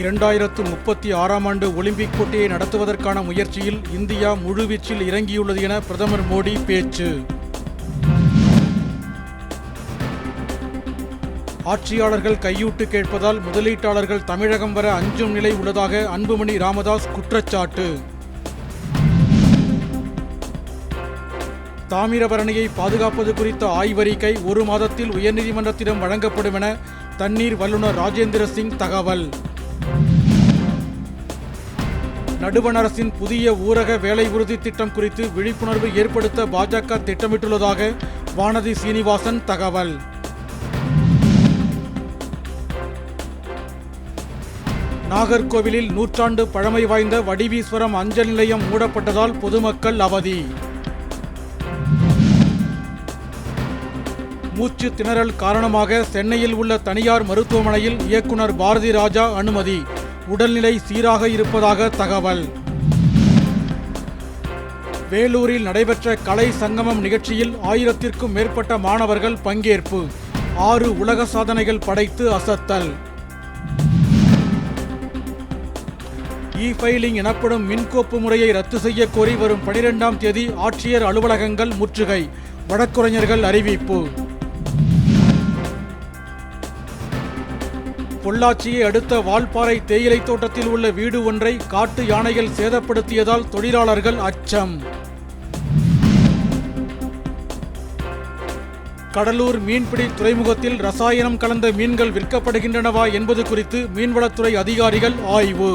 இரண்டாயிரத்து முப்பத்தி ஆறாம் ஆண்டு ஒலிம்பிக் போட்டியை நடத்துவதற்கான முயற்சியில் இந்தியா முழுவீச்சில் இறங்கியுள்ளது என பிரதமர் மோடி பேச்சு. ஆட்சியாளர்கள் கையூட்டு கேட்பதால் முதலீட்டாளர்கள் தமிழகம் வர அஞ்சும் நிலை உள்ளதாக அன்புமணி ராமதாஸ் குற்றச்சாட்டு. தாமிரபரணியை பாதுகாப்பது குறித்த ஆய்வறிக்கை ஒரு மாதத்தில் உயர்நீதிமன்றத்திடம் வழங்கப்படும் என தண்ணீர் வல்லுநர் ராஜேந்திர சிங் தகவல். நடுவண் அரசின் புதிய ஊரக வேலை உறுதி திட்டம் குறித்து விழிப்புணர்வு ஏற்படுத்த பாஜக திட்டமிட்டுள்ளதாக வானதி சீனிவாசன் தகவல். நாகர்கோவிலில் நூற்றாண்டு பழமை வாய்ந்த வடிவீஸ்வரம் அஞ்சல் நிலையம் மூடப்பட்டதால் பொதுமக்கள் அவதி. மூச்சு திணறல் காரணமாக சென்னையில் உள்ள தனியார் மருத்துவமனையில் இயக்குனர் பாரதி ராஜா அனுமதி. உடல்நிலை சீராக இருப்பதாக தகவல். வேலூரில் நடைபெற்ற கலை சங்கமம் நிகழ்ச்சியில் ஆயிரத்திற்கும் மேற்பட்ட மாணவர்கள் பங்கேற்பு. ஆறு உலக சாதனைகள் படைத்து அசத்தல். இ ஃபைலிங் எனப்படும் மின்கோப்பு முறையை ரத்து செய்ய கோரி வரும் பனிரெண்டாம் தேதி ஆட்சியர் அலுவலகங்கள் முற்றுகை. வழக்குரைஞர்கள் அறிவிப்பு. பொள்ளாச்சியை அடுத்த வால்பாறை தேயிலை தோட்டத்தில் உள்ள வீடு ஒன்றை காட்டு யானைகள் சேதப்படுத்தியதால் தொழிலாளர்கள் அச்சம். கடலூர் மீன்பிடி துறைமுகத்தில் ரசாயனம் கலந்த மீன்கள் விற்கப்படுகின்றனவா என்பது குறித்து மீன்வளத்துறை அதிகாரிகள் ஆய்வு.